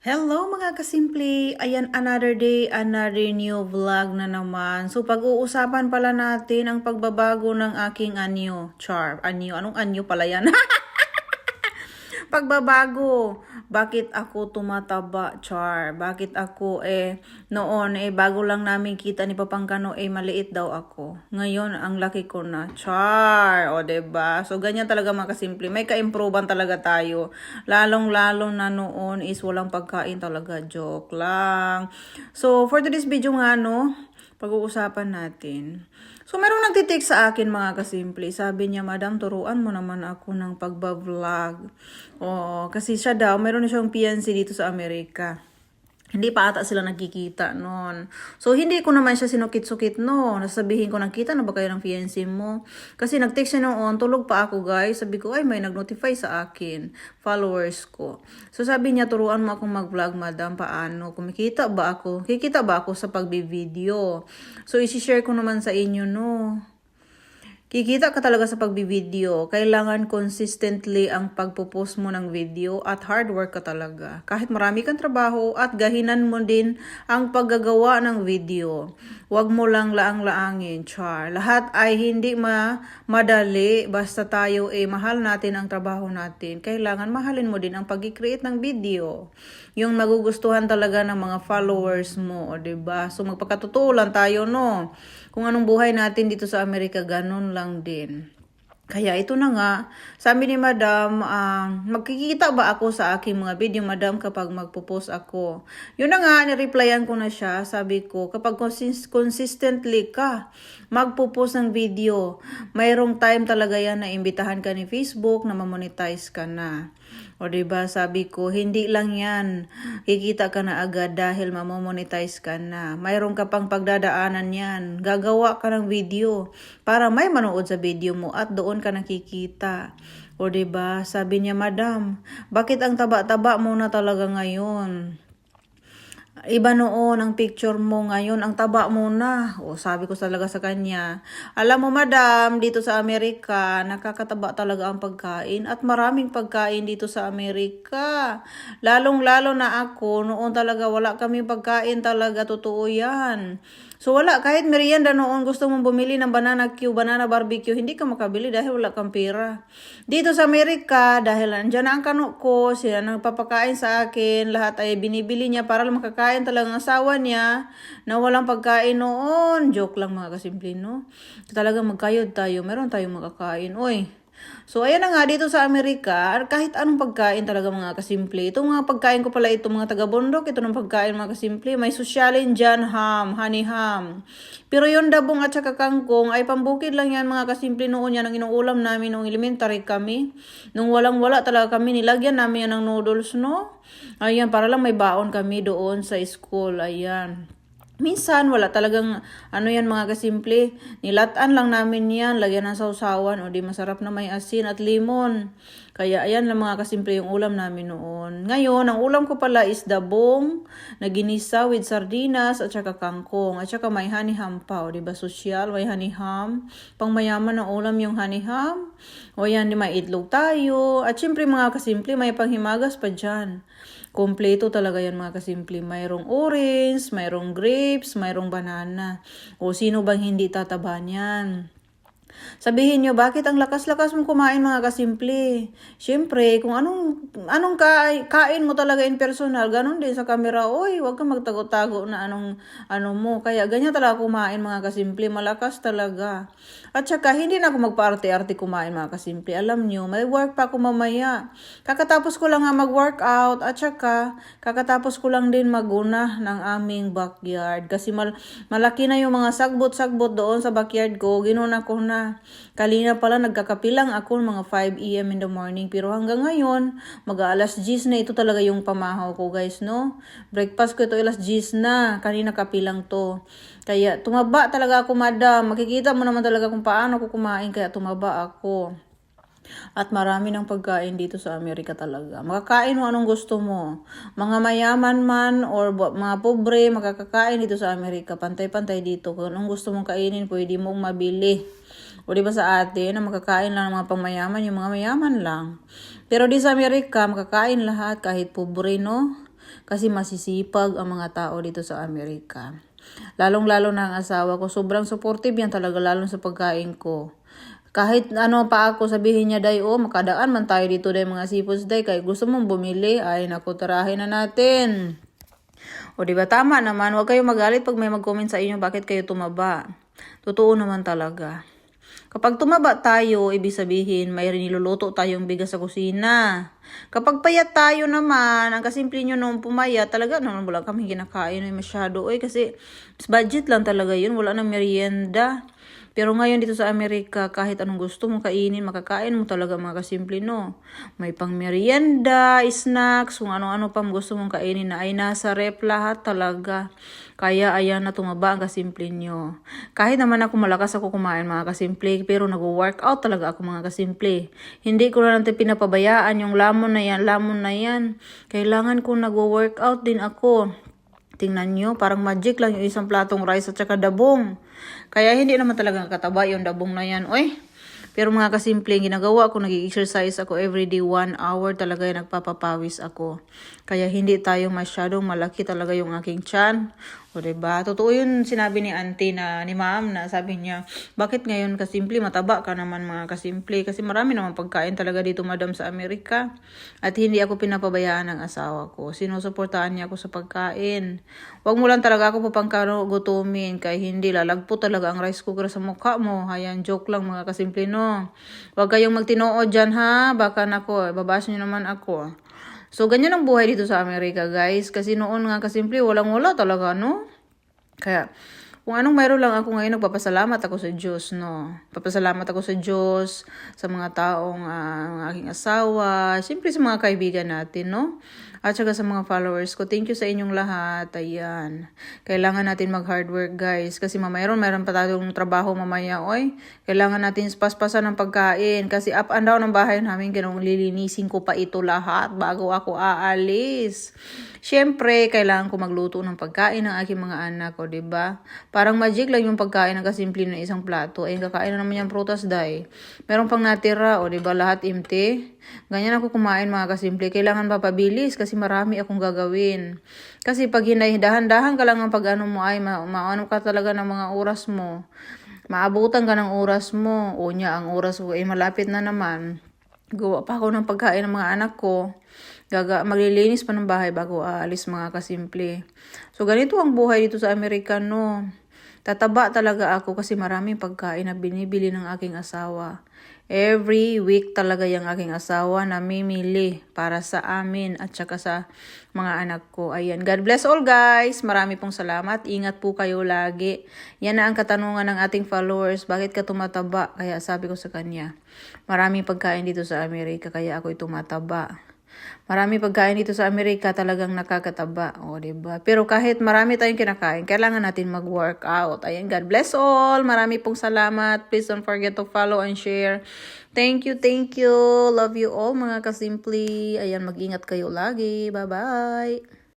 Hello mga kasimple! Ayan, another day, another new vlog na naman. So, pag-uusapan pala natin ang pagbabago ng aking anyo. Char, anyo. Anong anyo pala yan? pagbabago. Bakit ako tumataba, Char? Bakit ako eh, noon eh, bago lang namin kita ni Papangkano eh, maliit daw ako. Ngayon, ang laki ko na, Char. O, ba So, ganyan talaga mga kasimple. May ka-improvean talaga tayo. Lalong-lalo na noon is walang pagkain talaga. Joke lang. So, for today's video nga, no, pag-uusapan natin. So, merong nagtitik sa akin mga kasimple. Sabi niya, Madam, turuan mo naman ako ng pagbablog. Oo, kasi siya daw, meron siyang PNC dito sa Amerika. Hindi pa ata sila nagkikita noon. So, hindi ko naman siya sinukit-sukit no. Nasabihin ko, nakita na ba kayo ng fiancé mo? Kasi nag-text siya noon, tulog pa ako guys. Sabi ko, ay may nag-notify sa akin, followers ko. So, sabi niya, turuan mo akong mag-vlog, madam, paano? Kumikita ba ako? Kikita ba ako sa pagbi-video? So, isi-share ko naman sa inyo, no. Kikita ka talaga sa pagbibideo. Kailangan consistently ang pagpo-post mo ng video at hard work ka talaga. Kahit marami kang trabaho at gahinan mo din ang paggagawa ng video. Huwag mo lang laang-laangin, char. Lahat ay hindi ma madali basta tayo eh mahal natin ang trabaho natin. Kailangan mahalin mo din ang pag-create ng video. Yung magugustuhan talaga ng mga followers mo, 'di ba? So magpakatotoo lang tayo, no? Kung anong buhay natin dito sa Amerika, ganun lang din. Kaya ito na nga, sabi ni Madam, uh, magkikita ba ako sa aking mga video, Madam, kapag magpo-post ako? Yun na nga, nireplyan ko na siya. Sabi ko, kapag consist- consistently ka magpo-post ng video, mayroong time talaga yan na imbitahan ka ni Facebook na mamonetize ka na. O ba diba, sabi ko, hindi lang yan. Kikita ka na agad dahil mamomonetize ka na. Mayroon ka pang pagdadaanan yan. Gagawa ka ng video para may manood sa video mo at doon ka nakikita. O ba diba, sabi niya, Madam, bakit ang taba-taba mo na talaga ngayon? Iba noon ang picture mo ngayon, ang taba mo na. O sabi ko talaga sa kanya, alam mo madam, dito sa Amerika, nakakataba talaga ang pagkain at maraming pagkain dito sa Amerika. Lalong-lalo na ako, noon talaga wala kami pagkain talaga, totoo yan. So wala, kahit merienda noon gusto mong bumili ng banana Q, banana barbecue, hindi ka makabili dahil wala kang pera. Dito sa Amerika, dahil andyan ang kano ko, sila nagpapakain sa akin, lahat ay binibili niya para makakain talaga ang asawa niya na walang pagkain noon. Joke lang mga kasimple, no? Talagang magkayod tayo, meron tayong makakain. Oy, So, ayan na nga, dito sa Amerika, kahit anong pagkain talaga mga kasimple. Itong mga pagkain ko pala ito, mga taga-bundok, ito ng pagkain mga kasimple. May sosyalin dyan, ham, honey ham. Pero yung dabong at saka kangkong, ay pambukid lang yan mga kasimple noon yan ang inuulam namin nung elementary kami. Nung walang-wala talaga kami, nilagyan namin yan ng noodles, no? Ayan, para lang may baon kami doon sa school, ayan. Minsan, wala talagang, ano yan mga kasimple, nilatan lang namin yan, lagyan ng sausawan, o di masarap na may asin at limon. Kaya ayan lang mga kasimple yung ulam namin noon. Ngayon, ang ulam ko pala is dabong, na ginisa with sardinas, at saka kangkong, at saka may honey ham pa, o di ba social, may honey ham. Pang mayaman ng ulam yung honey ham. O yan, may itlog tayo. At syempre mga kasimple, may panghimagas pa dyan. Kompleto talaga yan mga kasimple. Mayroong orange, mayroong grapes, mayroong banana. O sino bang hindi tataba niyan? Sabihin nyo, bakit ang lakas-lakas mong kumain mga kasimple? Siyempre, kung anong, anong kain, mo talaga in personal, ganun din sa camera, oy, wag kang magtago-tago na anong, ano mo. Kaya ganyan talaga kumain mga kasimple, malakas talaga. At saka, hindi na ako magpa-arte-arte kumain mga kasimple. Alam nyo, may work pa ako mamaya. Kakatapos ko lang nga mag-workout, at saka, kakatapos ko lang din maguna ng aming backyard. Kasi mal malaki na yung mga sagbot-sagbot doon sa backyard ko, ginuna ko na. Kalina pala nagkakapilang ako mga 5 a.m. in the morning. Pero hanggang ngayon, mag-alas 10 na ito talaga yung pamahaw ko guys, no? Breakfast ko ito alas 10 na. Kanina kapilang to. Kaya tumaba talaga ako madam. Makikita mo naman talaga kung paano ako kumain. Kaya tumaba ako. At marami ng pagkain dito sa Amerika talaga. Makakain mo anong gusto mo. Mga mayaman man or mga pobre, makakakain dito sa Amerika. Pantay-pantay dito. Kung anong gusto mong kainin, pwede mong mabili. O di ba sa atin, na makakain lang ng mga pangmayaman, yung mga mayaman lang. Pero di sa Amerika, makakain lahat kahit pobre, no? Kasi masisipag ang mga tao dito sa Amerika. Lalong-lalo na ang asawa ko. Sobrang supportive yan talaga, lalo sa pagkain ko. Kahit ano pa ako sabihin niya, day, oh, makadaan man tayo dito, day, mga seafoods, day. Kaya gusto mong bumili, ay, naku, tarahin na natin. O di ba tama naman, huwag kayong magalit pag may mag-comment sa inyo bakit kayo tumaba. Totoo naman talaga. Kapag tumaba tayo, ibig sabihin may niluluto tayong bigas sa kusina. Kapag payat tayo naman, ang kasimple nyo nung pumayat, talaga naman wala kami kinakain ay masyado. Oy, kasi budget lang talaga yun, wala nang merienda. Pero ngayon dito sa Amerika, kahit anong gusto mong kainin, makakain mo talaga mga kasimple, no? May pang merienda, snacks, kung ano-ano pang gusto mong kainin na ay nasa rep lahat talaga. Kaya ayan na tumaba ang kasimple nyo. Kahit naman ako malakas ako kumain mga kasimple, pero nag-workout talaga ako mga kasimple. Hindi ko na natin pinapabayaan yung lamon na yan, lamon na yan. Kailangan ko nag-workout din ako. Tingnan nyo, parang magic lang yung isang platong rice at saka dabong. Kaya hindi naman talaga kataba yung dabong na yan. Oy, pero mga kasimple, ginagawa ko, nag-exercise ako everyday one hour talaga yung nagpapapawis ako. Kaya hindi tayo masyadong malaki talaga yung aking chan. O diba? Totoo yun sinabi ni auntie na, ni ma'am na sabi niya, bakit ngayon kasimple, mataba ka naman mga kasimple? Kasi marami naman pagkain talaga dito madam sa Amerika. At hindi ako pinapabayaan ng asawa ko. Sinusuportahan niya ako sa pagkain. Huwag mo lang talaga ako papangkano gutumin kaya hindi lalagpo talaga ang rice cooker sa mukha mo. Hayan, joke lang mga kasimple no. Huwag kayong magtinoo dyan ha. Baka nako, babasa niyo naman ako. So, ganyan ang buhay dito sa Amerika, guys. Kasi noon nga kasimple, walang-wala talaga, no? Kaya, kung anong mayroon lang ako ngayon, nagpapasalamat ako sa Diyos, no? Papasalamat ako sa Diyos, sa mga taong ang aking asawa, siyempre sa mga kaibigan natin, no? At saka sa mga followers ko. Thank you sa inyong lahat. Ayan. Kailangan natin mag-hard work, guys. Kasi mamayroon, mayroon pa tayong trabaho mamaya, oy. Kailangan natin paspasan ng pagkain. Kasi up and down ang bahay namin, ganun lilinisin ko pa ito lahat bago ako aalis. Siyempre, kailangan ko magluto ng pagkain ng aking mga anak ko, ba? Parang magic lang yung pagkain ng kasimple ng isang plato. Eh, kakain na naman yung prutas, day. Meron pang natira, o ba, lahat empty. Ganyan ako kumain mga kasimple. Kailangan papabilis kasi marami akong gagawin. Kasi pag hinay, dahan-dahan ka lang ang pag ano mo ay, ma maano ka talaga ng mga oras mo. Maabutan ka ng oras mo. O niya, ang oras ko ay malapit na naman. Gawa pa ako ng pagkain ng mga anak ko. Gaga, maglilinis pa ng bahay bago aalis mga kasimple. So, ganito ang buhay dito sa Amerika, no? Tataba talaga ako kasi maraming pagkain na binibili ng aking asawa. Every week talaga yung aking asawa na mimili para sa amin at saka sa mga anak ko. Ayan. God bless all guys. Marami pong salamat. Ingat po kayo lagi. Yan na ang katanungan ng ating followers. Bakit ka tumataba? Kaya sabi ko sa kanya, maraming pagkain dito sa Amerika kaya ako'y tumataba. Marami pagkain dito sa Amerika talagang nakakataba. O, ba diba? Pero kahit marami tayong kinakain, kailangan natin mag-work out. Ayan, God bless all. Marami pong salamat. Please don't forget to follow and share. Thank you, thank you. Love you all mga kasimple. Ayan, mag-ingat kayo lagi. Bye-bye.